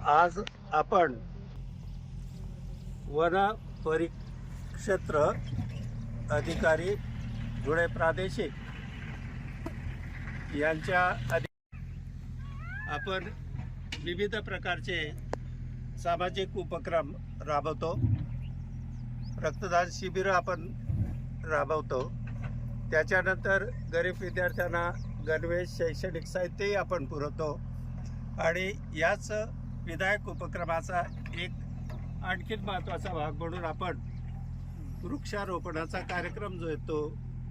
आज आपण वन परिक्षेत्र अधिकारी धुळे प्रादेशिक यांच्या अधि आपण विविध प्रकारचे सामाजिक उपक्रम राबवतो. रक्तदान शिबिरं आपण राबवतो. त्याच्यानंतर गरीब विद्यार्थ्यांना गणवेश शैक्षणिक साहित्यही आपण पुरवतो. आणि याच विधायक उपक्रमाचा एक आणखीन महत्त्वाचा भाग म्हणून आपण वृक्षारोपणाचा कार्यक्रम जो आहे तो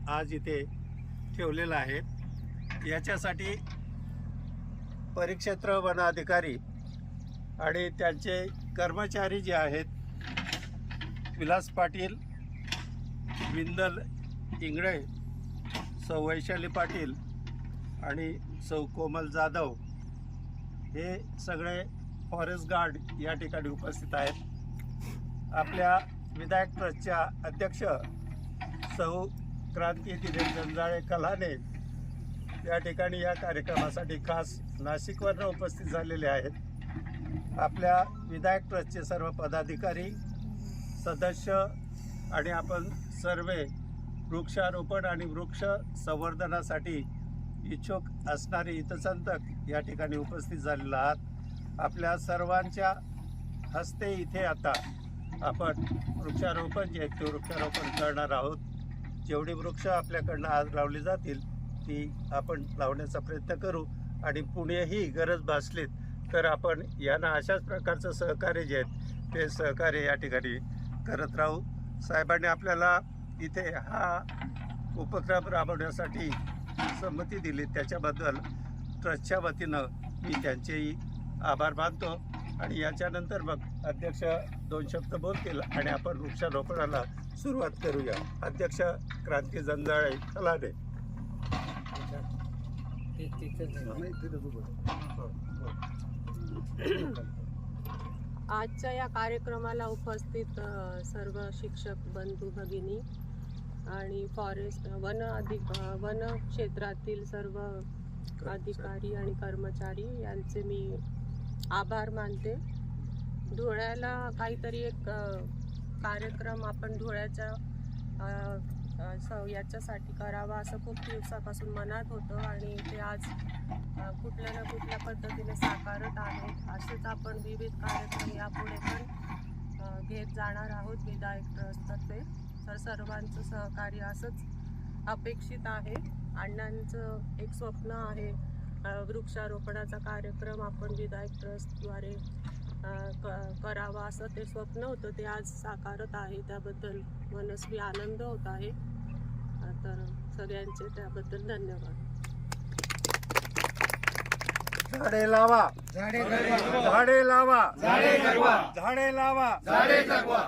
आज इथे ठेवलेला आहे. याच्यासाठी परिक्षेत्र वनाधिकारी आणि त्यांचे कर्मचारी जे आहेत विलास पाटील विंदल इंगळे सौ वैशाली पाटील आणि सौ कोमल जाधव हे सगळे फॉरेस्ट गार्ड या ठिकाणी उपस्थित आहेत. आपल्या विधायक ट्रस्टच्या अध्यक्ष सौ क्रांती दिनेश जंजाळे कलाने या ठिकाणी या कार्यक्रमासाठी खास नाशिकवरनं उपस्थित झालेले आहेत. आपल्या विधायक ट्रस्टचे सर्व पदाधिकारी सदस्य आणि आपण सर्व वृक्षारोपण आणि वृक्ष संवर्धनासाठी इच्छुक असणारे हितसंतक या ठिकाणी उपस्थित झालेला आहात. आपल्या सर्वांच्या हस्ते इथे आता आपण वृक्षारोपण जे आहे ते वृक्षारोपण करणार आहोत. जेवढी वृक्ष आपल्याकडनं आज लावली जातील ती आपण लावण्याचा प्रयत्न करू. आणि पुणेही गरज भासलीत तर आपण यांना अशाच प्रकारचं सहकार्य जे आहेत ते सहकार्य या ठिकाणी करत राहू. साहेबांनी आपल्याला इथे हा उपक्रम राबवण्यासाठी संमती दिली. त्याच्याबद्दल ट्रस्टच्या वतीनं मी त्यांचेही आभार मानतो. आणि याच्यानंतर मग अध्यक्ष दोन शब्द बोलतील आणि आपण वृक्षारोपणाला सुरुवात करूया. अध्यक्ष क्रांती जंजाळे खलाने आजच्या या कार्यक्रमाला उपस्थित सर्व शिक्षक बंधू भगिनी आणि फॉरेस्ट वन अधिक वन क्षेत्रातील सर्व अधिकारी आणि कर्मचारी यांचे मी आभार मानते. धुळ्याला काहीतरी एक कार्यक्रम आपण धुळ्याच्या याच्यासाठी करावा असं खूप दिवसापासून मनात होतं आणि ते आज कुठल्या ना कुठल्या पद्धतीने साकारत आहेत असेच आपण विविध कार्यक्रम यापुढे पण घेत जाणार आहोत विधायक ट्रस्टतर्फे. तर सर्वांचं सहकार्य असंच अपेक्षित आहे. अण्णांचं एक स्वप्न आहे वृक्षारोपणाचा कार्यक्रम आपण विधायक ट्रस्टद्वारे करावा असं ते स्वप्न होतं ते आज साकारत आहे. त्याबद्दल मनस्वी आनंद होत आहे. तर सगळ्यांचे त्याबद्दल धन्यवाद. झाडे लावा. झाडे जगवा झाडे लावा. झाडे जगवा झाडे लावा.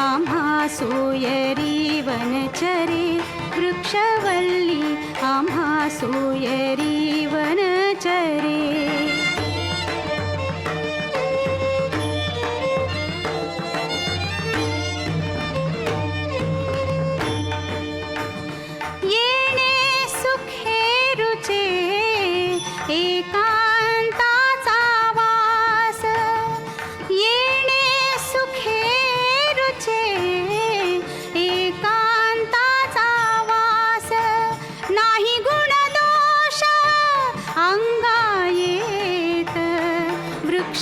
आम्हा सोयरी वनचरे वृक्षवल्ली आम्हा सोयरी वनचरे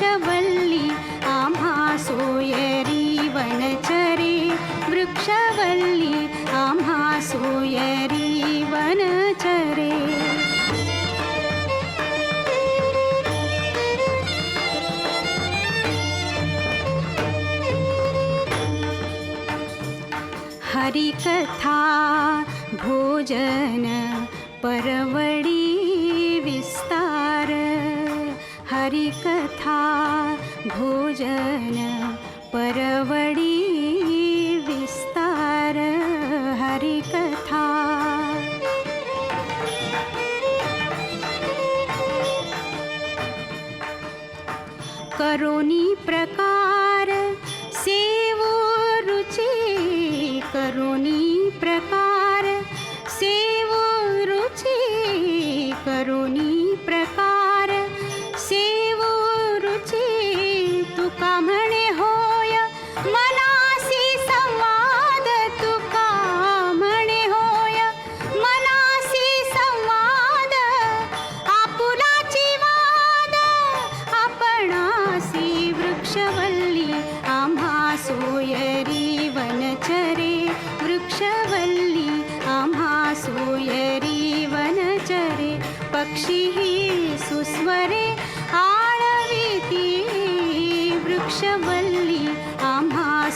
वृक्षवल्ली आम्हा सोयरी वनचरे वृक्षवल्ली आम्हा सोयरी वनचरे। हरिकथा भोजन परवडी हरिकथा भोजन परवडी विस्तार हरिकथा. करोनी प्रकार